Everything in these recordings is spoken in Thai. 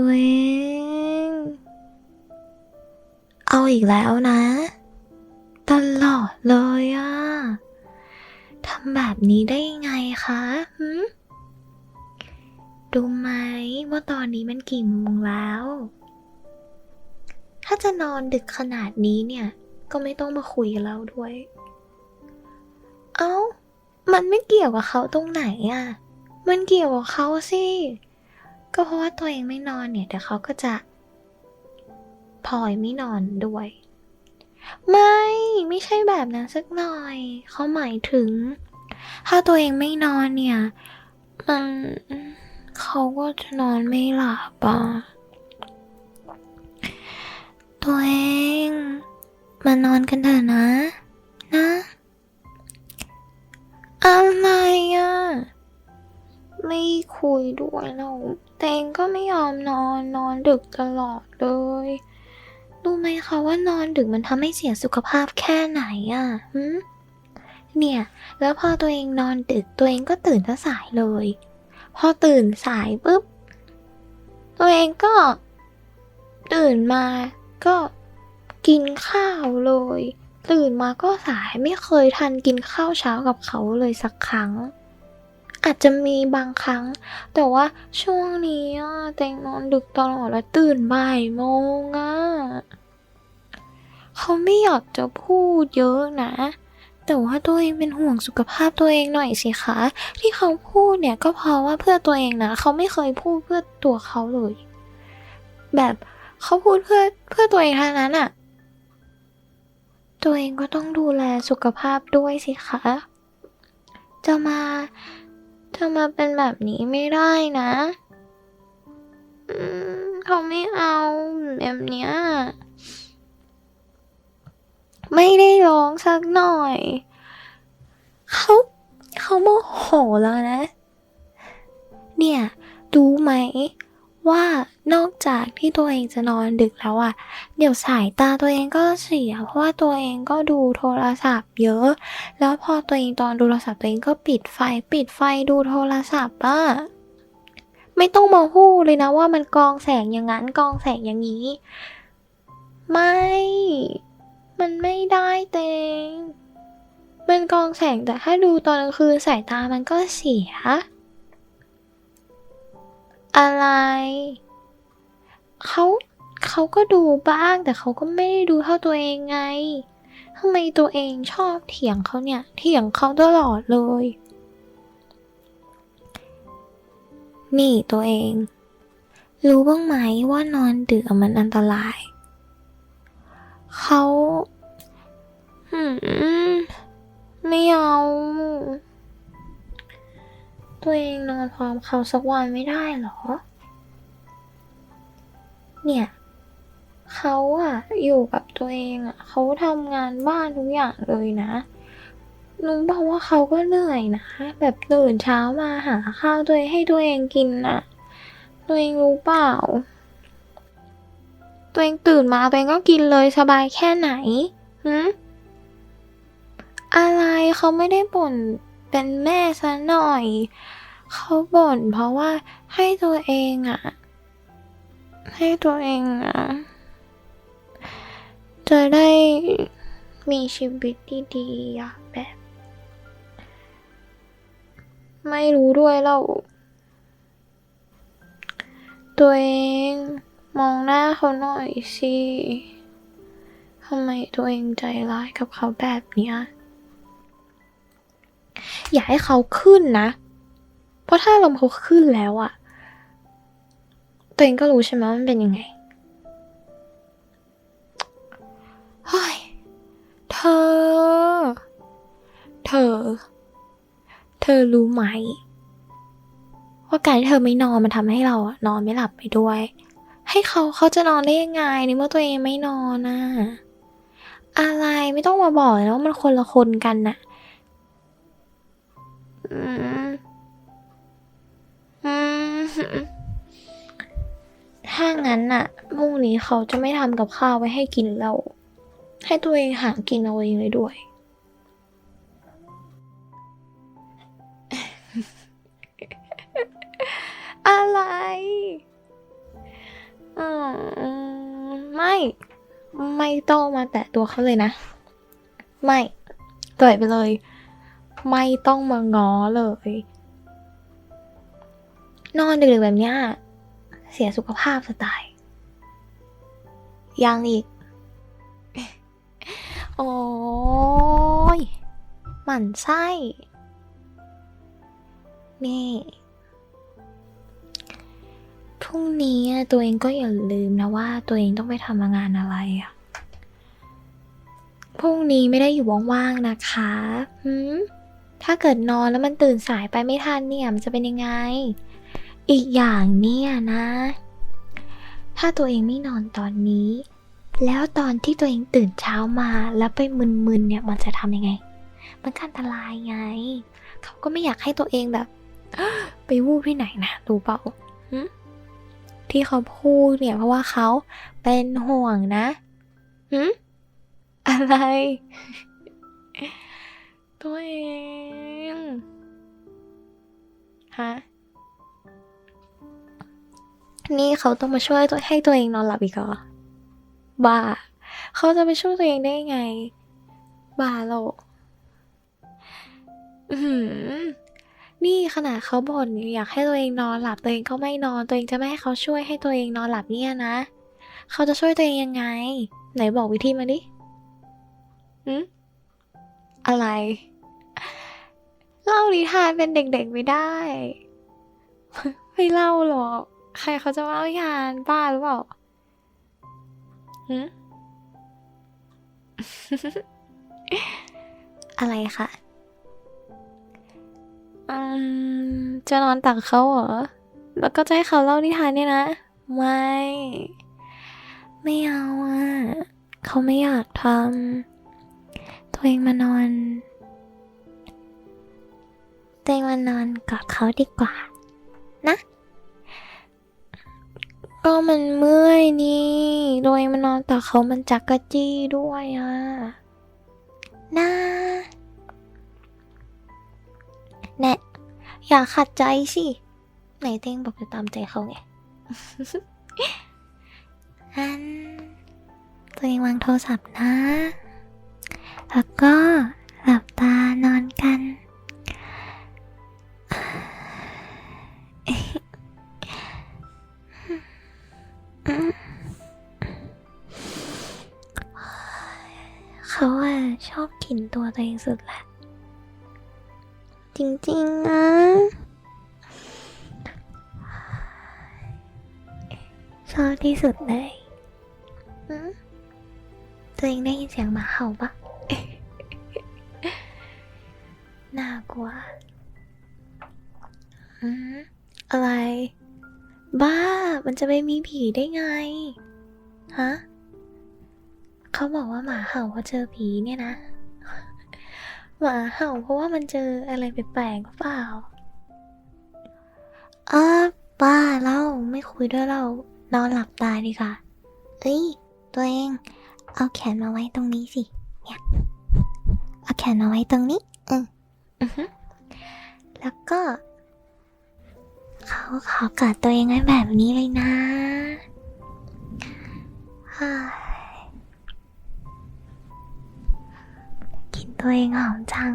ตัวเอง เอาอีกแล้วนะ ตลอดเลยอะทำแบบนี้ได้ยังไงคะหืมดูไหมว่าตอนนี้มันกี่โมงแล้ว ถ้าจะนอนดึกขนาดนี้เนี่ย ก็ไม่ต้องมาคุยกับเราด้วย เอ้า มันไม่เกี่ยวกับเขาตรงไหนอะมันเกี่ยวกับเขาสิ ก็เพราะว่าตัวเองไม่นอนเนี่ยเดี๋ยวเขาก็จะพลอยไม่นอนด้วย ไม่ไม่ใช่แบบนั้นสักหน่อย เขาหมายถึง ถ้าตัวเองไม่นอนเนี่ย มันเขาก็จะนอนไม่หลับอะตัวเองมานอนกันเถอะนะ นะ อะไรอะ ไม่คุยด้วยเราแต่เองก็ไม่ยอมนอนนอนดึกตลอดเลยรู้ไหมคะว่านอนดึกมันทำให้เสียสุขภาพแค่ไหนอะเนี่ย แล้วพอตัวเองนอนดึกตัวเองก็ตื่นซะสายเลย พอตื่นสายปุ๊บ ตัวเองก็ ตื่นมาก็กินข้าวเลย ตื่นมาก็สายไม่เคยทันกินข้าวเช้ากับเขาเลยสักครั้ง อาจจะมีบางครั้ง แต่ว่าช่วงนี้อะแตงนอนดึกตลอดแล้วตื่นบ่ายโมงอะเขาไม่อยากจะพูดเยอะนะ แต่ว่าตัวเองเป็นห่วงสุขภาพตัวเองหน่อยสิคะ ที่เขาพูดเนี่ยก็เพราะว่าเพื่อตัวเองนะ เขาไม่เคยพูดเพื่อตัวเขาเลย แบบเขาพูดเพื่อเพื่อตัวเองเท่านั้นอะตัวเองก็ต้องดูแลสุขภาพด้วยสิคะ จะมา จะมาเป็นแบบนี้ไม่ได้นะเขาไม่เอาแบบเนี้ย ไม่ได้ร้องสักหน่อย เขาเขาโมโหแล้วนะ เนี่ยดูไหม ว่านอกจากที่ตัวเองจะนอนดึกแล้วอะเดี๋ยวสายตาตัวเองก็เสีย เพราะว่าตัวเองก็ดูโทรศัพท์เยอะ แล้วพอตัวเองตอนดูโทรศัพท์ตัวเองก็ปิดไฟปิดไฟดูโทรศัพท์อะไม่ต้องมาหู้เลยนะว่ามันกองแสงอย่างนั้นกองแสงอย่างนี้ ไม่ มันไม่ได้เตงมันกองแสงแต่ถ้าดูตอนกลางคืนสายตามันก็เสีย อะไร เขาเขาก็ดูบ้างแต่เขาก็ไม่ได้ดูเท่าตัวเองไงทำไมตัวเองชอบเถียงเขาเนี่ยเถียงเขาตลอดเลย นี่ตัวเอง รู้บ้างไหมว่านอนดึกมันอันตราย เขาหืม ไม่เอา ตัวเองนอนพร้อมเขาสักวันไม่ได้เหรอ เนี่ย เขาอะอยู่กับตัวเองอะเขาทำงานบ้านทุกอย่างเลยนะลุงบอกว่าเขาก็เหนื่อยนะ แบบตื่นเช้ามาหาข้าวตัวเองให้ตัวเองกินนะตัวเองรู้เปล่า ตัวเองตื่นมาตัวเองก็กินเลยสบายแค่ไหนหืมอะไรเขาไม่ได้บ่น เป็นแม่ซะหน่อย เขาบ่นเพราะว่าให้ตัวเองอะให้ตัวเองอะจะได้มีชีวิตดีๆอะแบบ ไม่รู้ด้วยเรา ตัวเองมองหน้าเขาหน่อยสิทำไมตัวเองใจร้ายกับเขาแบบเนี้ย อย่าให้เขาขึ้นนะ เพราะถ้าลมเขาขึ้นแล้วอะตัวเองก็รู้ใช่ไหมว่ามันเป็นยังไงเฮ้ยเธอ เธอ เธอรู้ไหม ว่าการที่เธอไม่นอนมันทำให้เราอะนอนไม่หลับไปด้วย ให้เขาเขาจะนอนได้ยังไงในเมื่อตัวเองไม่นอนนะอะไรไม่ต้องมาบอกแล้วามันคนละคนกันน่ะ ถ้างั้นน่ะพรุ่งนี้เขาจะไม่ทำกับข้าวไว้ให้กินแล้วให้ตัวเองหากินเอาเองเลยด้วย อะไรอืมไม่ ไม่ต้องมาแตะตัวเขาเลยนะ ไม่ปล่อยไปเลย ไม่ต้องมาง้อเลย นอนดึกๆแบบเนี้ยเสียสุขภาพสไตล์ยังอีก โอ้ยหมั่นไส้นี่พรุ่งนี้ตัวเองก็อย่าลืมนะว่า ตัวเองต้องไปทำงานอะไรอะพรุ่งนี้ไม่ได้อยู่ว่างๆนะคะ หืม ถ้าเกิดนอนแล้วมันตื่นสายไปไม่ทันเนี่ยมันจะเป็นยังไง อีกอย่างเนี่ยนะ ถ้าตัวเองไม่นอนตอนนี้ แล้วตอนที่ตัวเองตื่นเช้ามาแล้วไปมึนๆเนี่ยมันจะทำยังไง มันก็อันตรายไง เขาก็ไม่อยากให้ตัวเองแบบ ไปวูบที่ไหนนะรู้เปล่าที่เขาพูดเนี่ยเพราะว่าเขาเป็นห่วงนะหึอะไร ตัวเองฮะนี่เขาต้องมาช่วยตัวให้ตัวเองนอนหลับอีกเหรอบ้า เขาจะไปช่วยตัวเองได้ไง บ้าโลกอือหือนี่ขนาดเขาบ่นอยากให้ตัวเองนอนหลับตัวเองก็ไม่นอนตัวเองจะไม่ให้เขาช่วยให้ตัวเองนอนหลับเนี่ยนะ เขาจะช่วยตัวเองยังไง ไหนบอกวิธีมาดิอืม อะไร เล่านิทานเป็นเด็กๆไม่ได้ ไม่เล่าหรอก ใครเขาจะมาเล่านิทานบ้าหรือเปล่าอะไรคะอืมจะนอนตักเขาเหรอ แล้วก็จะให้เขาเล่านิทานเนี่ยนะ ไม่ ไม่เอาอะ เขาไม่อยากทำ ตัวเองมานอน ตัวเองมานอนกอดเขาดีกว่า นะ ก็มันเมื่อยนี่ตัวเองมานอนตักเขามันจักกะจี้ด้วยอะนะแน่อย่าขัดใจสิไหนเต้งบอกจะตามใจเขาไงอันตัวเองวางโทรศัพท์นะ แล้วก็หลับตานอนกัน เขาอะชอบกลิ่นตัวตัวเองสุดแหละ จริงๆนะชอบที่สุดเลยตัวเองได้ยินเสียงหมาเห่าปะ น่ากลัวอืมอะไร บ้า มันจะไปมีผีได้ไง ฮะ เขาบอกว่าหมาเห่าเพราะเจอผีเนี่ยนะ หมาเห่าเพราะว่ามันเจออะไรแปลกๆเปล่าเออป้าเราไม่คุยด้วยเรานอนหลับตาดีกว่าเอ้ย ตัวเอง เอาแขนมาไว้ตรงนี้สิ เนี่ย เอาแขนมาไว้ตรงนี้ อืมอือฮึ แล้วก็ เขาขอกอดตัวเองไว้แบบนี้เลยนะฮ่ายกินตัวเองหอมจัง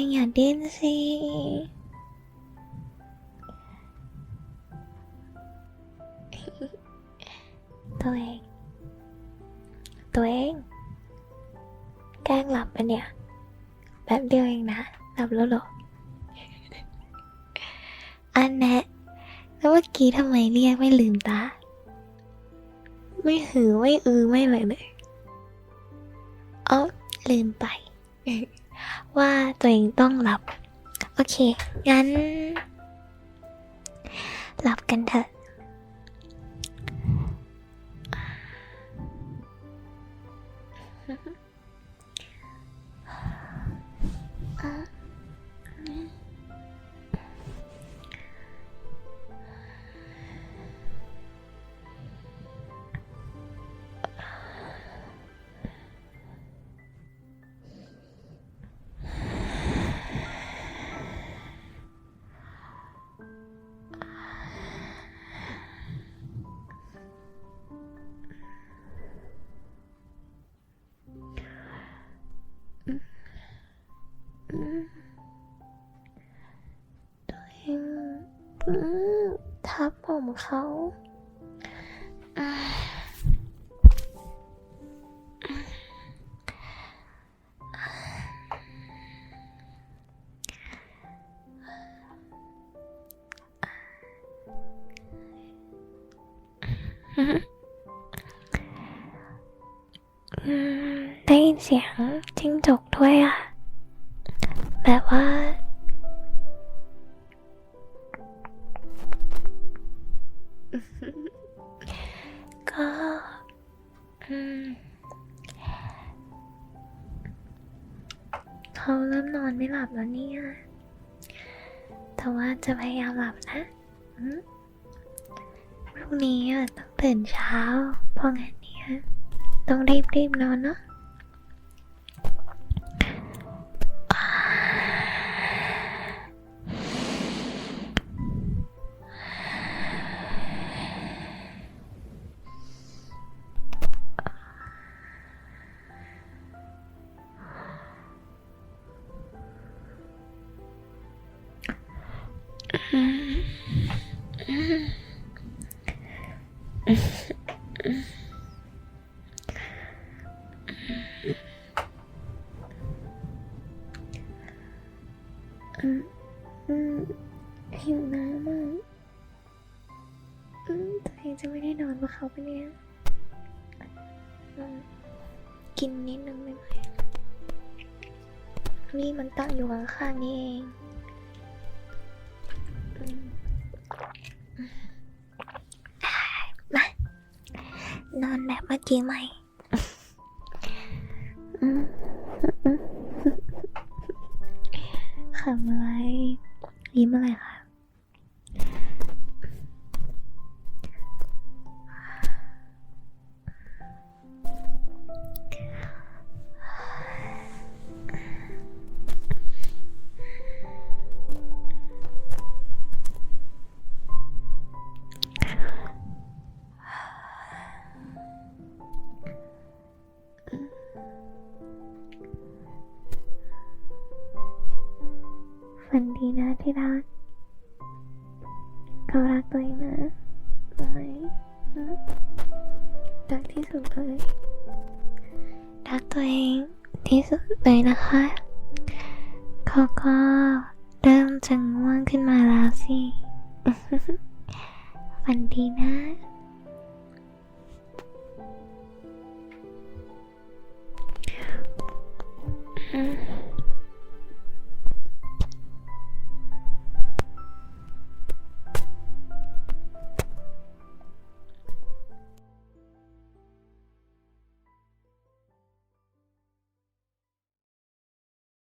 งอย่าดิ้นสิตัวเอง ตัวเอง แกล้งหลับปะเนี่ยแป๊บเดียวเองนะ หลับแล้วเหรอ อันแนะแล้วเมื่อกี้ทำไมเรียกไม่ลืมตา ไม่หือ ไม่อือ ไม่เลยเลยอ๋อลืมไป ว่าตัวเองต้องหลับ โอเค งั้นหลับกันเถอะ อืมทับผมเขาได้ยินเสียงจิ้งจกด้วยอะแบบว่า เขาเริ่มนอนไม่หลับแล้วเนี่ย แต่ว่าจะพยายามหลับนะพรุ่งนี้ต้องตื่นเช้า เพราะงั้นเนี่ยต้องรีบๆนอนเนาะ หิวน้ำอะอืมตัวเองจะไม่ได้นอนเพราะเขาปะเนี่ย กินนิดนึงได้ไหมนี่มันตั้งอยู่ข้างๆนี่เอง มานอนแบบเมื่อกี้ไหมขำอะไรยิ้มอะไรคะ ดีนะที่รักเขารักตัวเองนะรู้ไหมรักที่สุดเลยรักตัวเองที่สุดเลยนะคะเขาก็เริ่มจะง่วงขึ้นมาแล้วสิฝันดีนะอืม